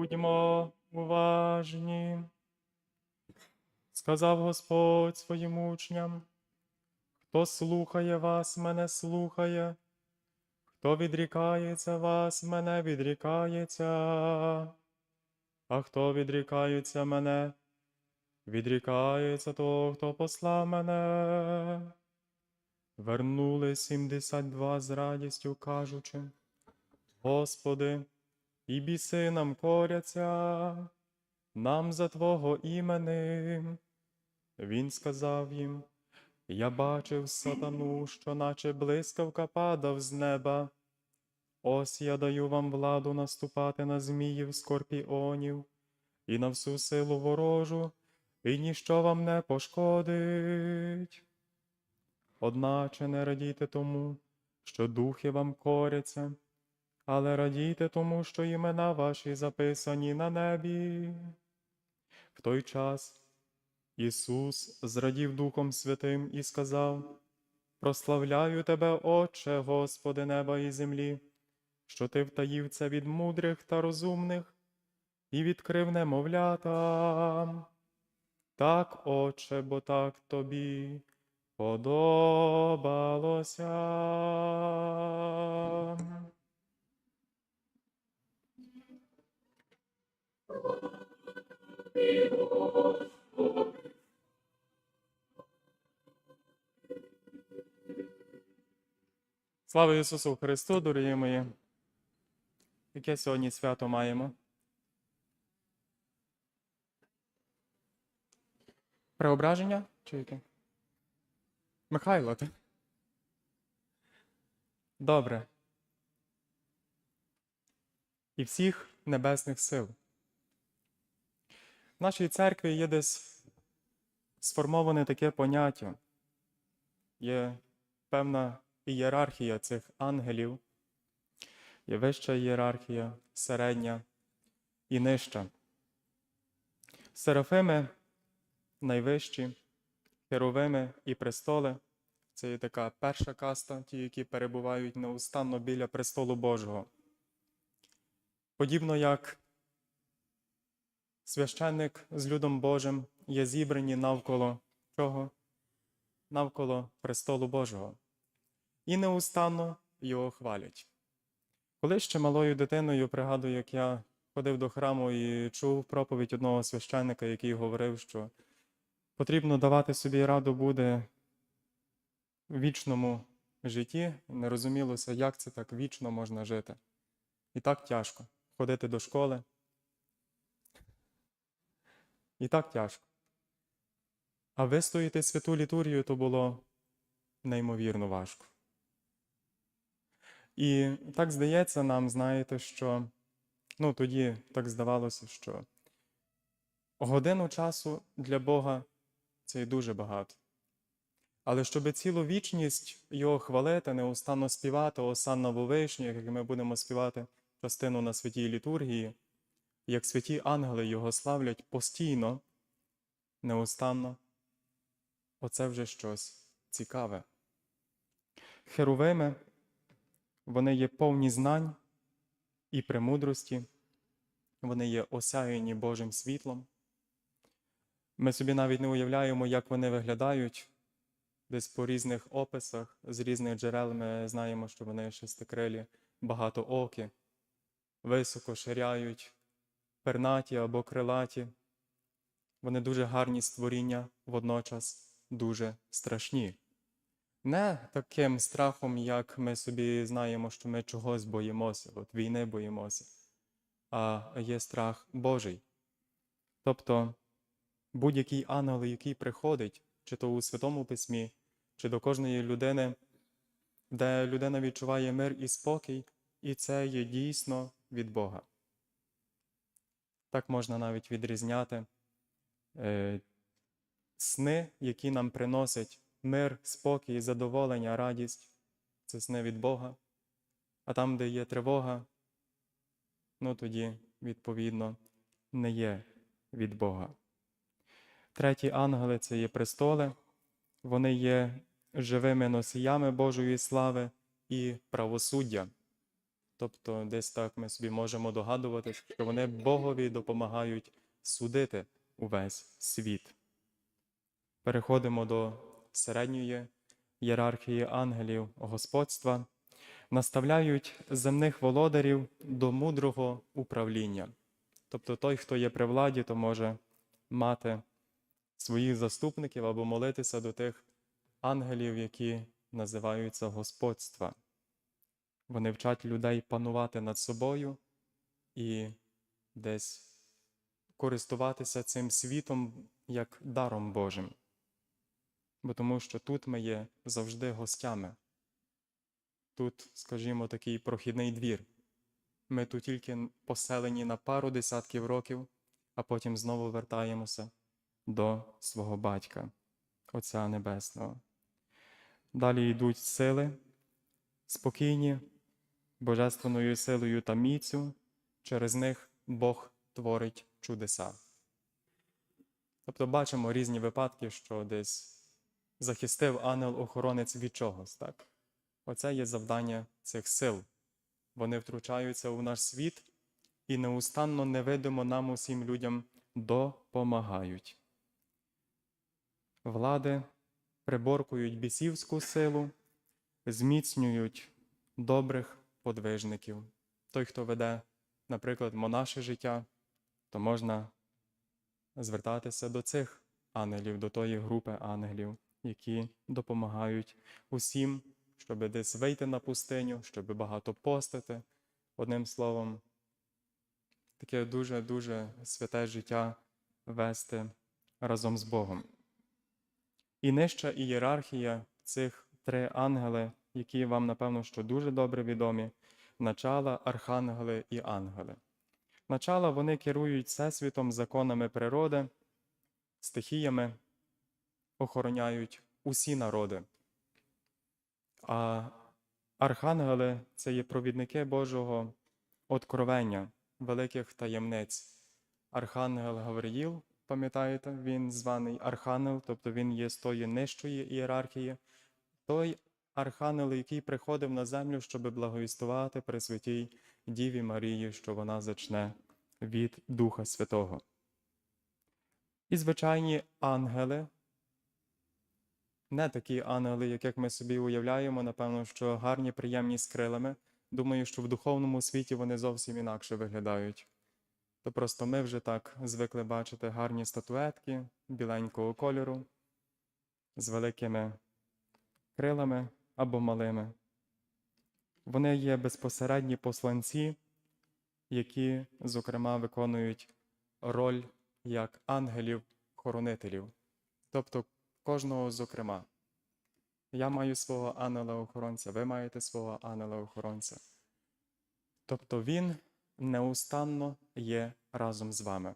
Будьмо уважні. Сказав Господь своїм учням, хто слухає вас, мене слухає, хто відрікається вас, мене відрікається, а хто відрікається мене, відрікається того, хто послав мене. Вернули сімдесят два з радістю, кажучи, Господи, і біси нам коряться, нам за Твого імени. Він сказав їм, я бачив сатану, що наче блискавка падав з неба. Ось я даю вам владу наступати на зміїв скорпіонів і на всю силу ворожу, і ніщо вам не пошкодить. Одначе не радійте тому, що духи вам коряться, але радійте тому, що імена ваші записані на небі. В той час Ісус зрадів Духом Святим і сказав: Прославляю Тебе, Отче, Господи неба і землі, що Ти втаїв це від мудрих та розумних і відкрив немовлятам. Так, Отче, бо так тобі подобалося. Слава Ісусу Христу, дорогі мої! Яке сьогодні свято маємо? Преображення? Чи яке? Михайло, ти? Добре. І всіх небесних сил. Нашій церкві є десь сформоване таке поняття. Є певна ієрархія цих ангелів, є вища ієрархія, середня і нижча. Серафими найвищі, херовими і престоли це є така перша каста, ті, які перебувають неустанно біля престолу Божого. Подібно як священник з людом Божим є зібрані навколо чого? Навколо престолу Божого. І неустанно його хвалять. Коли ще малою дитиною пригадую, як я ходив до храму і чув проповідь одного священника, який говорив, що потрібно давати собі раду буде в вічному житті, не розумілося, як це так вічно можна жити. І так тяжко ходити до школи. І так тяжко. А вистояти святу літургію то було неймовірно важко. І так здається нам, знаєте, що ну, тоді так здавалося, що годину часу для Бога це і дуже багато. Але щоб цілу вічність Його хвалити, неустанно співати осанна вовишню, як ми будемо співати частину на святій літургії, як святі ангели Його славлять постійно, неустанно, оце вже щось цікаве. Херовими, вони є повні знань і премудрості, вони є осяяні Божим світлом. Ми собі навіть не уявляємо, як вони виглядають. Десь по різних описах, з різних джерел ми знаємо, що вони шестикрилі, багатоокі, високо ширяють, пернаті або крилаті. Вони дуже гарні створіння, водночас дуже страшні. Не таким страхом, як ми собі знаємо, що ми чогось боїмося, от війни боїмося, а є страх Божий. Тобто будь-який ангел, який приходить, чи то у Святому Письмі, чи до кожної людини, де людина відчуває мир і спокій, і це є дійсно від Бога. Так можна навіть відрізняти е, сни, які нам приносять мир, спокій, задоволення, радість це сни від Бога. А там, де є тривога, ну тоді, відповідно, не є від Бога. Треті ангели це є престоли, вони є живими носіями Божої слави і правосуддя. Тобто, десь так ми собі можемо догадуватись, що вони Богові допомагають судити увесь світ. Переходимо до середньої ієрархії ангелів господства, наставляють земних володарів до мудрого управління. Тобто той, хто є при владі, то може мати своїх заступників або молитися до тих ангелів, які називаються господства. Вони вчать людей панувати над собою і десь користуватися цим світом як даром Божим. Бо тому що тут ми є завжди гостями. Тут, скажімо, такий прохідний двір. Ми тут тільки поселені на пару десятків років, а потім знову вертаємося до свого батька, Отця Небесного. Далі йдуть сили, спокійні, божественною силою та міцю, через них Бог творить чудеса. Тобто бачимо різні випадки, що десь захистив ангел-охоронець від чогось. Так? Оце є завдання цих сил. Вони втручаються у наш світ і неустанно невидимо нам усім людям допомагають. Влади приборкують бісівську силу, зміцнюють добрих подвижників. Той, хто веде, наприклад, монаше життя, то можна звертатися до цих ангелів, до тої групи ангелів, які допомагають усім, щоб десь вийти на пустиню, щоб багато постити. Одним словом, таке дуже-дуже святе життя вести разом з Богом. І нижча ієрархія цих три ангели, які вам, напевно, що дуже добре відомі, начала, архангели і ангели. Начала вони керують всесвітом, законами природи, стихіями, охороняють усі народи. А архангели це є провідники Божого откровення, великих таємниць. Архангел Гавриїл, пам'ятаєте, він званий Архангел, тобто він є з тої нижчої ієрархії, той архангел, який приходив на землю, щоб благовістувати при святій Діві Марії, що вона зачне від Духа Святого. І звичайні ангели, не такі ангели, яких ми собі уявляємо, напевно, що гарні, приємні з крилами. Думаю, що в духовному світі вони зовсім інакше виглядають. То просто ми вже так звикли бачити гарні статуетки біленького кольору з великими крилами або малими. Вони є безпосередні посланці, які, зокрема, виконують роль як ангелів-хоронителів, тобто кожного зокрема. Я маю свого ангела-охоронця, ви маєте свого ангела-охоронця. Тобто він неустанно є разом з вами.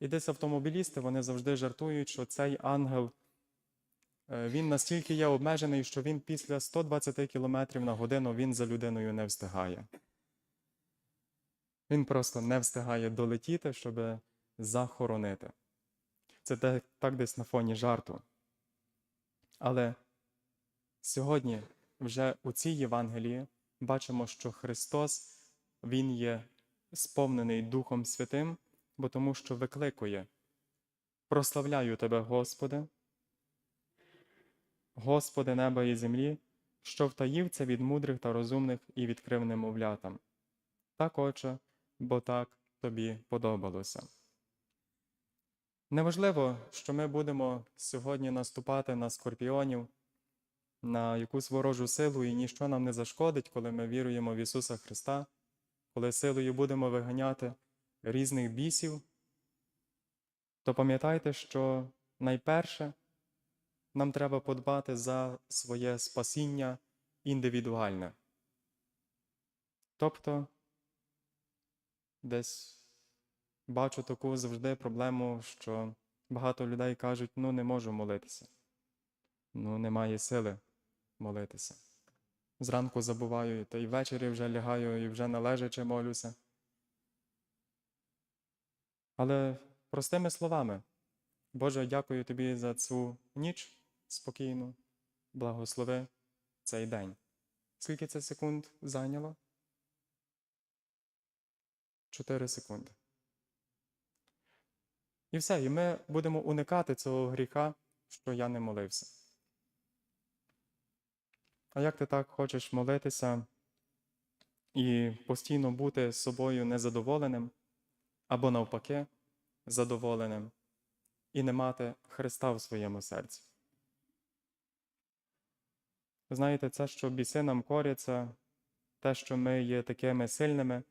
І десь автомобілісти вони завжди жартують, що цей ангел він настільки є обмежений, що він після 120 км на годину він за людиною не встигає. Він просто не встигає долетіти, щоб захоронити. Це так десь на фоні жарту. Але сьогодні вже у цій Євангелії бачимо, що Христос Він є сповнений Духом Святим, бо тому що викликує. Прославляю тебе, Господи, Господи неба і землі, що втаїв це від мудрих та розумних і відкрив немовлятам. Так, Отче, бо так тобі подобалося. Неважливо, що ми будемо сьогодні наступати на скорпіонів, на якусь ворожу силу, і ніщо нам не зашкодить, коли ми віруємо в Ісуса Христа, коли силою будемо виганяти різних бісів, то пам'ятайте, що найперше нам треба подбати за своє спасіння індивідуальне. Тобто, десь бачу таку завжди проблему, що багато людей кажуть, ну не можу молитися, ну немає сили молитися. Зранку забуваю, та й ввечері вже лягаю і вже належачи молюся. Але простими словами, Боже, дякую тобі за цю ніч спокійну, благослови цей день. Скільки це секунд зайняло? 4 секунди. І все, і ми будемо уникати цього гріха, що я не молився. А як ти так хочеш молитися і постійно бути з собою незадоволеним, або навпаки, задоволеним, і не мати Христа в своєму серці? Знаєте, це, що біси нам коряться, те, що ми є такими сильними,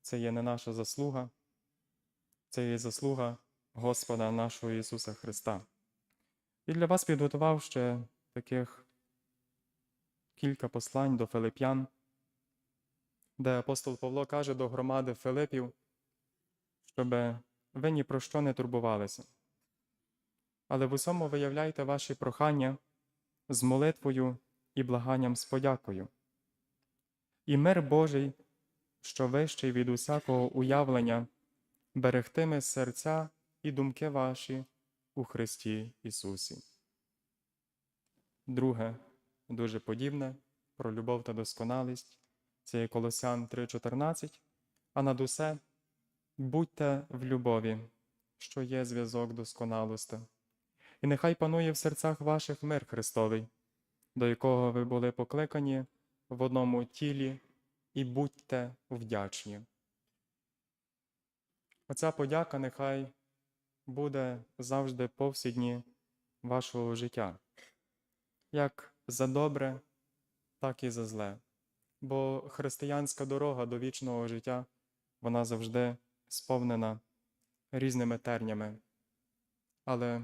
це є не наша заслуга, це є заслуга Господа нашого Ісуса Христа. І для вас підготував ще таких кілька послань до Филип'ян, де апостол Павло каже до громади Филипів, щоб ви ні про що не турбувалися. Але в усьому виявляйте ваші прохання з молитвою і благанням з подякою. І мир Божий, що вищий від усякого уявлення, берегтиме серця і думки ваші у Христі Ісусі. Друге, дуже подібне про любов та досконалість, це є Колосян 3:14, а над усе будьте в любові, що є зв'язок досконалості. І нехай панує в серцях ваших мир Христовий, до якого ви були покликані в одному тілі, і будьте вдячні. Оця подяка нехай буде завжди повсідні вашого життя, як за добре, так і за зле. Бо християнська дорога до вічного життя, вона завжди сповнена різними тернями, але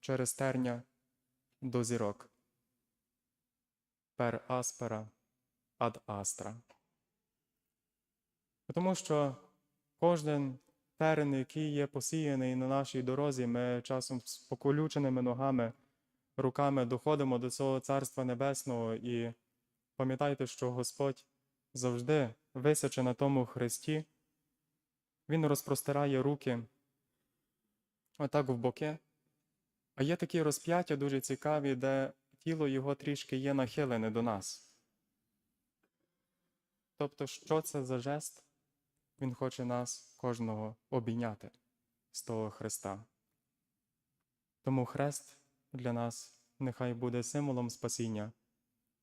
через терня до зірок. Per aspera ad astra. Тому що кожен терен, який є посіяний на нашій дорозі, ми часом з поколюченими ногами, руками доходимо до цього Царства Небесного і пам'ятайте, що Господь завжди висяче на тому Христі, Він розпростирає руки отак в боки. А є такі розп'яття дуже цікаві, де тіло його трішки є нахилене до нас. Тобто, що це за жест? Він хоче нас кожного обійняти з того Христа. Тому хрест для нас нехай буде символом спасіння,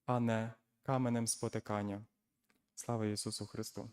а не каменем спотикання. Слава Ісусу Христу!